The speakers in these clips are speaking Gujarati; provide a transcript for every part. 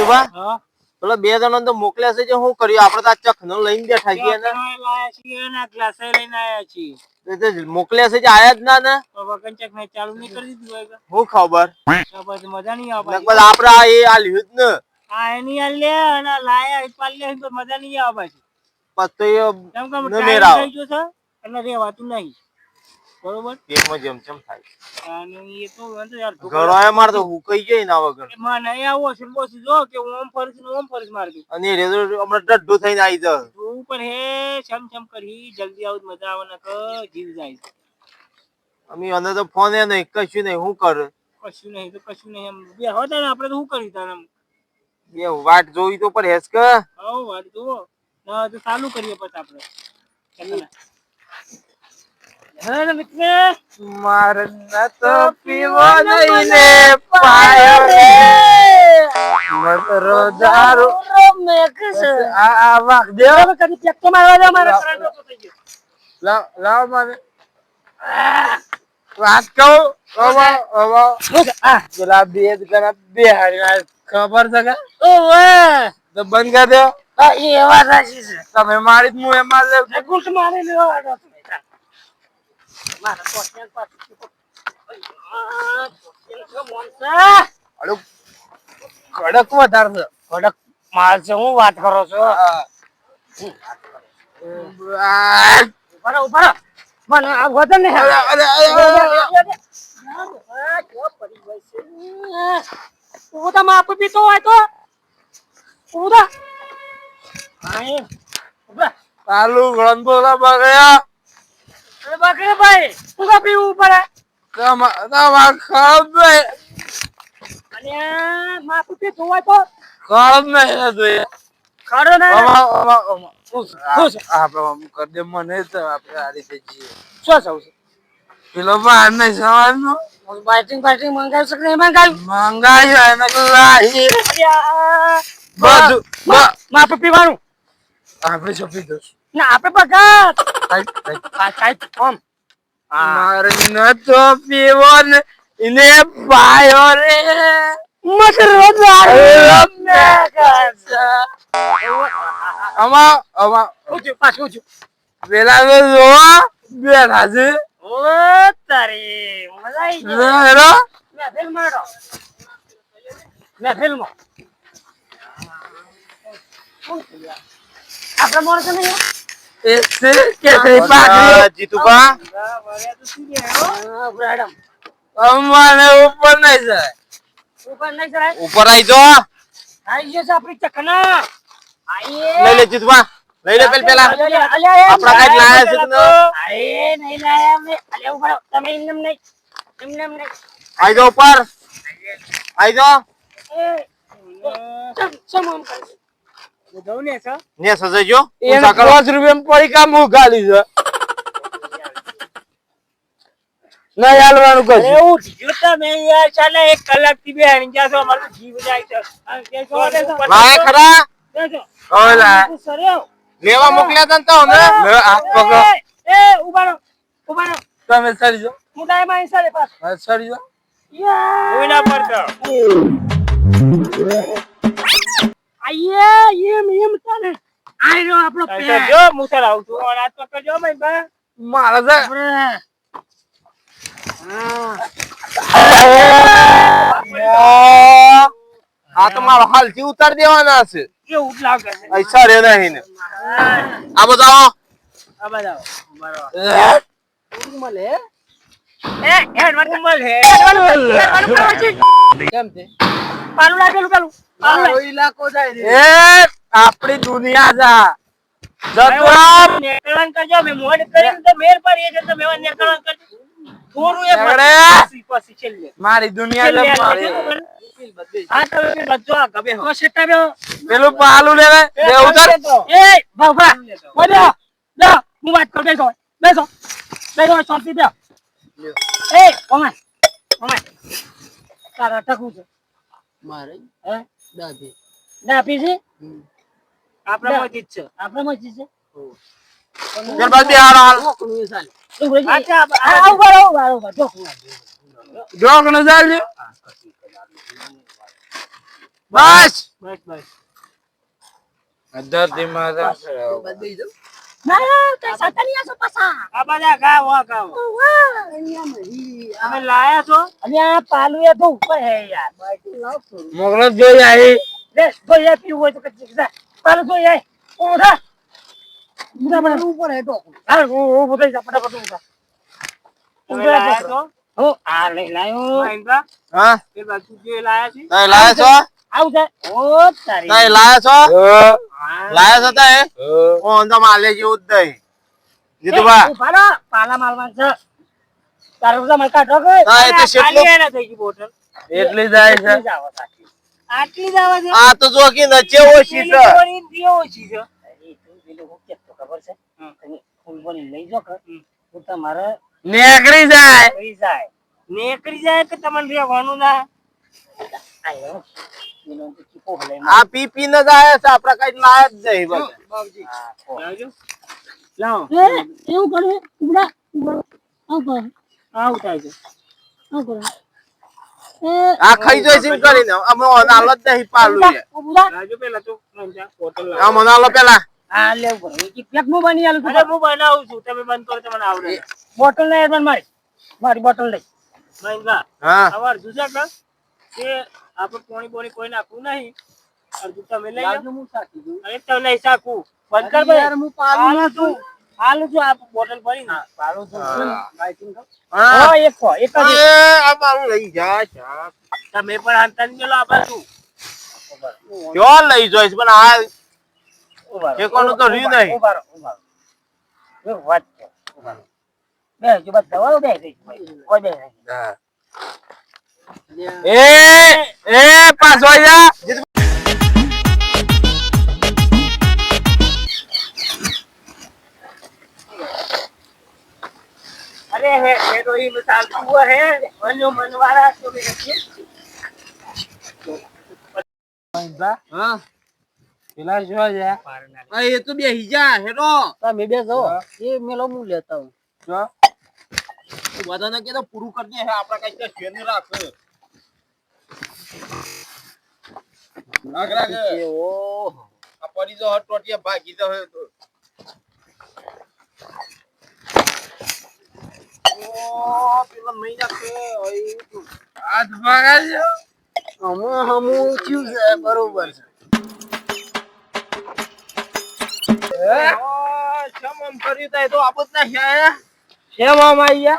જીતુભા પેલા બે જણા તો મોકલ્યા છે જે શું કર્યું? આપણે તો આ ચખનો લઈને બેઠા છીએ ને. લઈને છીએ. મોકલ્યા છે જે આયા જ ના ને? વગન ચક ને ચાલુ નહીં કરી દીધું હું ખબર? મજા નહીં આવે લગભગ આ એ આ લીધું ને. આ એની આ લે અને લાયા એ પાલ લે મજા નહીં આવે પાછી પછી કેમ કે ન ટાઈમ મેરાવ. થઈ ગયો છે અને રેવાતું નહીં. બરોબર? તેમ થાય. અને એ તો વાંધો યાર ઘરો આયા માર તો હુકાઈ જાય ના વગર. માં નહીં આવો છે બોસ જો કે ઓમ ફરીશ ને ઓમ માર મારતું અને રેજો હમણાં ડઢો થઈને આવી જાય જોવું પણ હે છમ છમ કરી જલ્દી આવું મજા આવે ને કે જીવ જાય. અમે અંદર તો ફોન એ નહીં કશું નહીં શું કર? કશું નહીં તો કશું નહીં એમ. બે હતા ને આપણે તો શું કરી તારે એમ? બે વાટ જોઈ તો પર હેસ કે? હવ વાત જુઓ. ના તો ચાલુ કરીએ પછી આપણે. ચાલો ને. હે ને મિત્ર મારે ન તો પીવો નહીં ને પાયો રે મતરો દારૂ આ આ વાક દેવ. કદી ચક્કો મારવા દે મારા કરંટ તો થઈ ગયો. લાવ લાવ મારે. વાત કહું? ઓવો ઓવો. આ ગુલાબી એ દુકાન બે હારી ખબર છે કે? ઓવે. તો બંધ કર દો. આ એ વાત છે. તમે મારી જ હું એમાં લે ગુટ મારે લેવો આડો મારા પોટેલ પાછી આ પોટેલ તો મોનસા અડો કડક વધારે છે. કડક માલ છે હું વાત કરો છો. ઊભા ઊભા મને આ વજન ને? ઉદા માં પીતો હોય તો. ઉદા આય ઊભા ચાલુ ગણપોલા બગડ્યા અરે ભાઈ પીવું પડે? તમા ખબર અને માં પીતો હોય તો? ખબર નહીં જોઈએ ખરો ને આપણે કરી દે મને તો આપણે આ રીતે જઈએ. શું સૌ પેલો બહાર નહીં સવારનો બાઇટિંગ બાઇટિંગ મંગાવી શકે નહીં મંગાવી? મંગાઈ એને લાહી. બધું બ- માં પીવાનું. આપણે ચોપી દઉં ના આપણે બગાત મારે નતો પીવો ને એને પાયો રે. મકરો આમાં આમાં. ઉજો પાછું ઉજો પેલા તો જોવા બેઠા છે. ઓ તારી મજા આવી ગઈ હેરો મેં ફિલ્મ મારો મેં ફિલ્મ આપણે મોર છે નહીં મેડમ અમારે ઉપર નહીં જાય ઉપર નહીં ચડાય ઉપર આવી જો આઈ ગયો છે આપણી ચકના લઈ લે જીતુબા લઈ લે પેલ પેલા આપણા કાંઈક લાયા છે? અરે નહીં લાયા અમે અલ્યા ઊભા રહો. તમે એમને નહીં એમ નહીં આવી જો ઉપર આવી જો એ ચમ ચમ આમ કરે ને સજાજો એને પાંચ રૂપિયા પડી કામ હું ગાલી છે નહીં હાલવાનું કશું એવું થયું તમે યાર ચાલે એક કલાકથી બે હણી જાશો અમારો જીવ જાય છે. જો ને તો લાયા ખરા? તું સર્યો. લેવા મોકલ્યા તા તો ને હાથ પકડો એ, એ ઊભા રહો ઊભા રહો તમે સરી જાઓ. હું ડાયમાં અહીં સરે પાછો. સરી જાઓ. યા! કોઈ ના પડતો. આયે એમ એમ ચાલે આઈ રહ્યો આપણો પેર જો મુસલ આવું છું. અને હાથ પકડજો ભાઈ બા. મારે છે આ તો મારો હાલથી ઉતાર દેવાના છે. કેવું લાગે છે. પૈસા રે નહીં ને. આ બતાવો. આ બરાબર એ કેમ છે? પાલું લાગેલું પેલું. પાલું લાગેલું. ઇલાકો જાય એ આપણી દુનિયા જા. જતો નેકળણ કરજો મેં મોડ કરીને તો મેર પડી છે તો મેં નેકળણ કરજો. થોડું એ. પછી પછી છેલ્લે. મારી દુનિયા લે મારી આ તો એ બધો આ ગબે હો. સેટા બે પેલું પાલું લેવે. લે ઉતર. એ ભા બોલો લો હું વાત કર બેસો બેસો. બેસો શાંતિ દે. એ ઓમાય ઓમાય તારા ટકું છે. મારે? હે? આપણે મસ્જિદ છે આપણે મસ્જિદ હાલ અચ્છા. જોક ન બસ બસ બસ ધરતી દિમાગ. બધા તો જ જોઈ આવી એ પીવું હોય તો પાલું તો એ ઓઢા ઉપર હા હું હું જા ફટાફટ ઉધા તમે લાયા છો આ લઈ લાયો હા એ બાજુ જે લાયા છે લાયા છો આવ જાય ઓ તારી તઈ લાયા છો? લાયા છો તઈ? ઓ તો માલે જેવું જ નહીં જીતુભા. એ, ઊભા રહો. પાલા મારવાના છે. તારે તો શેટલું- ખાલી એને થઈ ગઈ બોટલ. એટલી જાય છે. આટલી જ આવે સાચી. આટલી જ આવે છે? આ તો જો કે નચે ઓછી છે. ઓછી છે. તું પેલું ખબર છે? તમે ફૂલ બોલી લઈ જાઓ કે? હું તમારે નેકળી જાય. નેકળી જાય કે તમને રહેવાનું ના? આ પી પી ને જાય છે આપડા કઈ લાયા જ નહીં બધા. એવું કરે ઉબડા ઉબડા આવું થાય છે. આવું કરે. આ ખાઈ જોઈ છે કરીને અમે ઓનાલો જ નહીં પાલું છે. ઉબડા પેલા તો મંજા બોટલ આ મનાલો પેલા. હા લેવું પડે. એક પેક હું બની આલું અરે હું બનાવું છું તમે બંધ કરો તમને આવડે બોટલ નહીં એડવાન્સ મારી. મારી બોટલ લઈ. મહિન્દ્રા હા. અવાર જુજા કે આપણે પાણી બોણી કોઈ નાખવું નહીં. અડધું તમે લઈ હું દઉં. અરે તો લઈ શકું બંધ કર યાર, હું પાલું ના છું. હાલું છું આ બોટલ ભરી ના. પાલું છું. બાઈકિંગ હા એક કો એક જ એ આ મારું લઈ તમે પણ હાંતા ની મેલો આપા તું લઈ જોઈશ પણ આ તો રહ્યું નહીં. ઊભા રહો, ઊભા રહો. વાત છે. ઊભા રહો. બે જો બસ દવાઓ બે ગઈ. કોઈ બે નહીં. એ એ પાછો આયા अरे है ये तो ही मिसाल हुआ है मनो मनवारा तो भी रखिए હા પેલા શું છે આ એ તો બેહી જા હેડો તમે બે જાઓ. એ મેલો હું લેતા આવું. જો બધાને તો પૂરું કરી દે આપણે કઈ તો ને રાખ. રાખ રાખ ઓ. આ પડી જો હટ ટોટિયા ભાગી તો. ઓ પેલા મહિના કે આજ ભાગાજો હમું હમું થયું છે બરોબર છે. કર્યું તો આપત ના હે આયા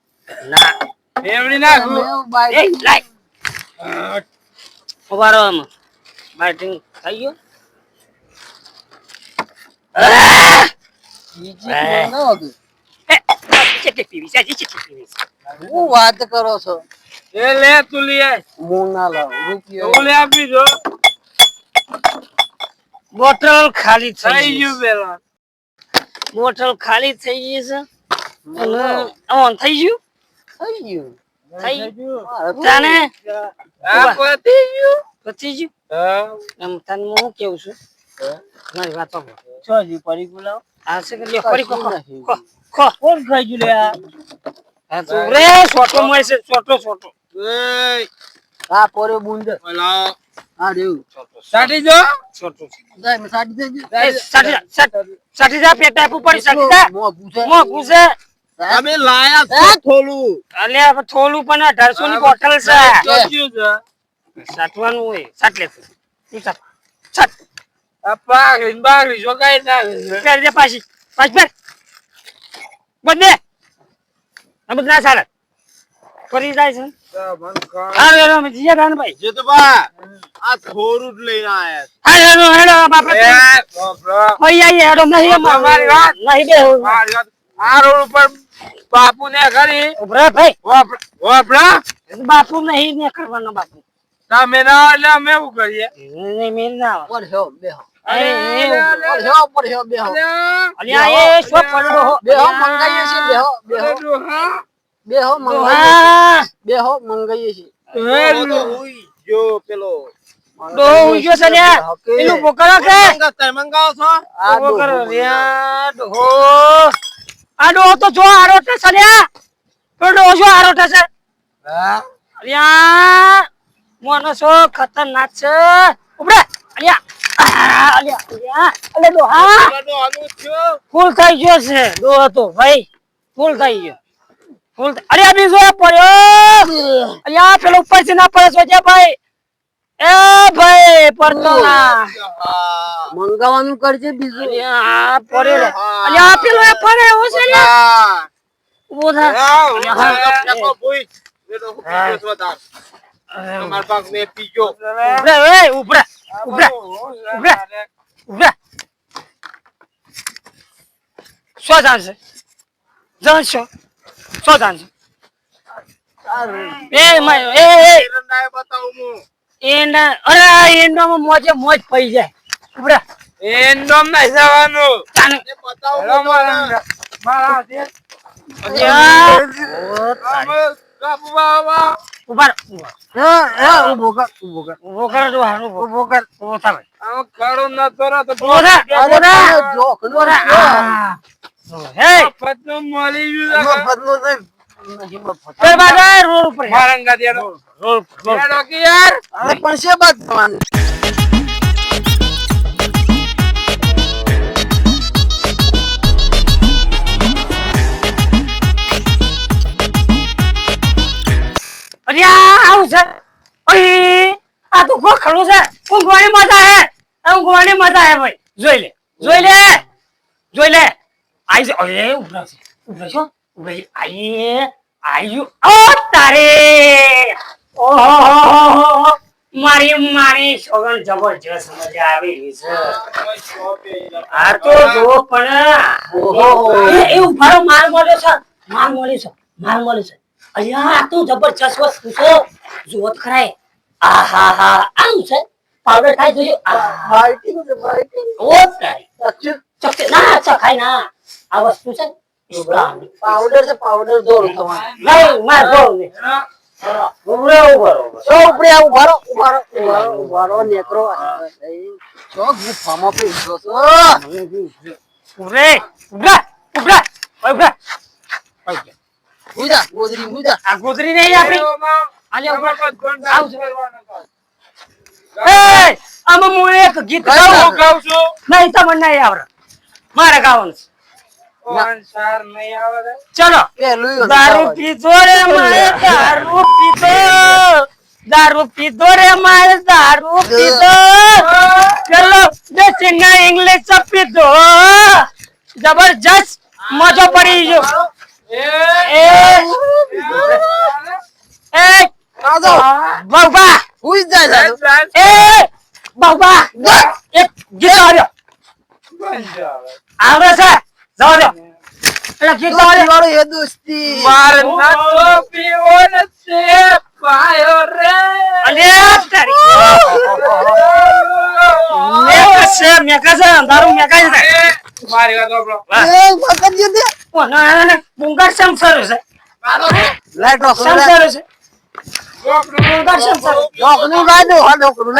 ના. બેવડી નાખ એ લાઈ ઉભારો આમ. બાટિંગ થઈ ગયો. હું લે તું લે. હું ના લાવ. આપી દો. બોટલ ખાલી થઈ ગયું પેલા. બોટલ ખાલી થઈ ગઈ છે. થઈ ગયું? થઈ ગયું. થઈ ગયું. તાને? આ પતી ગયું. પતી ગયું? હા. એમ તને હું કેવું છું? મારી વાત સાંભળો. છો જી પરી બોલાવ. આ છે કે લ્યો પરી ખો ખો નથી. ખો. ખો કોણ ખાઈ ગયું લે આ? તો રે છોટો મળે છે છોટો છોટો એ આ પોરે બુંદ. ઓલા આ રેવું સાટી જો છોટો જાય મેં સાડી દેજે. જા, સાઠ- પેટ ટાઈપ ઉપર સાઠી જા મોં પૂછે મો પૂછે અમે લાયા થોલું અલે થોલું પણ અઢારસો ની બોટલ છે. સાચવાનું હોય સાટ લે તું. સાત સાત આ પાઘડી ને બાઘડી જો કાંઈ ના છે. દે પાછી. પાછી પેર બંધ આ ના સારા. ફરી જાય છે. આ રોડ ઉપર બાપુ ને કરી. ઉભરા ભાઈ. વાપરા- બાપુ નહીં ને કરવાનો બાપુ. તમે ના એટલે અમે શું કરીએ? નહીં, મેલ ના આવે. હો પડ્યો હો? બેહો મંગાઈએ છીએ જો પેલો. બોકરો કે? મંગાવ છો? આ બોકરો, ડોહો. આ ડોહો તો જો છે લ્યા. તો ડોહો જો આરોટે છે. હા? અલ્યા, મોનો છો ખતરનાક છે. ઉભરે અલ્યા. અલ્યા અલ્યા અલે આનું થયું? ફૂલ થઈ ગયો છે લો તો ભાઈ. ફૂલ થઈ ગયો. ફૂલ અરે બીજો પડ્યો. અલ્યા પેલો ઉપરથી ના પડે સોજે ભાઈ. એ ભાઈ પડતો ના મંગાવાનું કરજે બીજું. આ પડ્યો અલે આ પેલો એ પડે એવો છે હા. ઊભો થા. હા, હું. અલ્યા, તો હા. ફેંકો ભૂઈ. પીજો. છો એ ઉભરા ઉભરા ઉભરા ઉભરા ઉભરે એ ઉભરે. ઉભરે ઉભરે ઉભરે શું જાણશે જાણશો એ મ- એ એ. રંડાય બતાવું હું. એના અરે એનામાં મોજે મોજ પડી જાય ઉભરે એન્ડોમ ના જવાનું. તાને એ બતાવું હું તને. અલ્યા. અમે કાપુ બાબા. ઊભા રહો, ઊભા રહો. હા હા ઊભો કર ઊભો કર કરો તો હારું ઊભો. ઊભો કર ઊભો થા ભાઈ. આમ ખડો નતો રહેતો. ઊભો થા, અરે ઊભો થા. તમે જોખનું ઊભો થા. છો. આ. હે મફતનું મળી ગયું છે. રોડ ઉપર. હે. મારા રોડ રોડ ઉપર. હેડો કે યાર. અરે પણ છે બાદ થવાનું આવું છે? ઓય આ તો ખરું છે. ઊંઘવાની મજા હે. ઊંઘવાની મજા હે ભાઈ. જોઈ લે જોઈ લે જોઈ લે. આઈ જ ઓય ઉભરા છે ઉભરા છો. ઉભરા આઈ આયુ ઓ તારે! ઓહો મારી મારી સોગન જબરજસ્ત મજા આવી રહી છે. આ તો જો પણ ઓહો એ ઉભારો માલ મળ્યો છે માલ મળ્યો છે માલ મળ્યો છે. અલ્યા આ તો જબરજસ્ત વસ્તુ છે. જોત ખરાય આહા હા આવું છે. પાવડર ખાઈ જોજો આહા. ઓ તારી. ના ચખાય ના. આ વસ્તુ છે પાવડર છે પાવડર દોર તમારે. નહીં માર દોર ને. ઉભરે ઉભરો સો ઉપરે આવું ઉભારો ઉભારો ઉભારો ઉભારો નેકરો. છો ગુફામાં પીસો છો. ઉભરે ઉભરે ઉભરે ઉભરે હુજા ગોદરી નહીં આપણી આજે ઉભરે આવું છે. એ આમાં હું એક ગીત ગાઉં છું. નહીં તમને નહીં આવડે. મારે ગાવાનું છે. ચલો. દારૂ. પીધો રે મારે દારૂ પીધો. દારૂ પીધો રે મારે દારૂ પીધો. ચલો દેશીના ઇંગ્લિશ પીધો. જબરજસ્ત મજો પડી ગયો. એ, એ. આજો બાબા હુઈ જાય. એ. બાબા એક ગીત આવ્યો આવડે છે. જાઓ દો એટલે ગીત દોસ્તી એ દોસ્તી માર નતો પીવો ને તે પાયો રે. અલે તારી મેકા છે મેકા છે દારૂ મેકા છે એ, મારી વાત સાંભળો. એ વખત જે દે ઓ ના ના ના bungar samsaro છે લાઈટ ઓફ samsaro છે ડોકનું ગાડો હા ડોકનું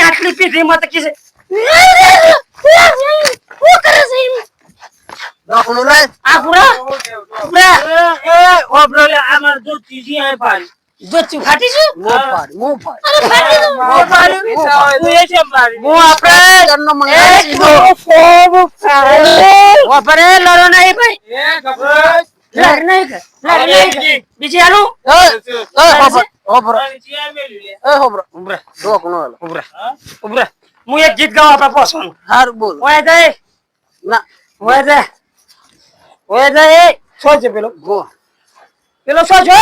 આટલી પીધી મત કી છે ડોકનું લે આ પૂરા પૂરા એ ઓબરો લે અમાર જો ચીજી આય પાડી. જો ચી ફાટી છે? મું પાડ મું પાડ. અરે ફાટી છે મોં પાડી તો એ કેમ પાડી? હું આપણે ઘરનો મંગાવી દીધો. ફોબ ઓપરે લરો નહીં ભાઈ. એ ગભરાય. લર નહીં કર લર નહીં કર બીજી આલું ચિયા મેલ્યું લે. એ હોબરો ઉભરે ડોકનું હાલો. ઉભરે. ઉભરે. હું એક ગીત ગાવા આપડે પોસવાનું હારું બોલ. ઓય દે ના. ઓય દે ઓય દે એ. શું છે પેલો. ગો. પેલો શો છે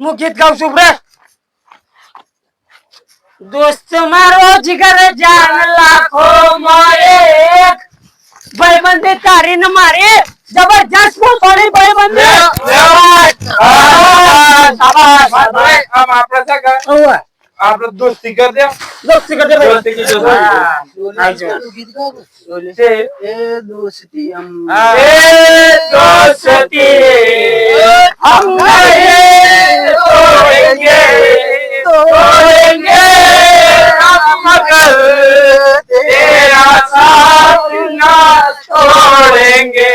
હું ગીત ગાઉં છું બ્રે. દોસ્ત મારો જીગર જાન લાખો મારે. ભાઈબંધી તારી ને મારી. જબરજસ્ત હું સોની ભાઈ બંને આમ આપણે આપણે દોસ્તી કરી દે. दोस्ती हम दोस्ती हम तोड़ेंगे तोड़ेंगे मगर तेरा साथ ना छोड़ेंगे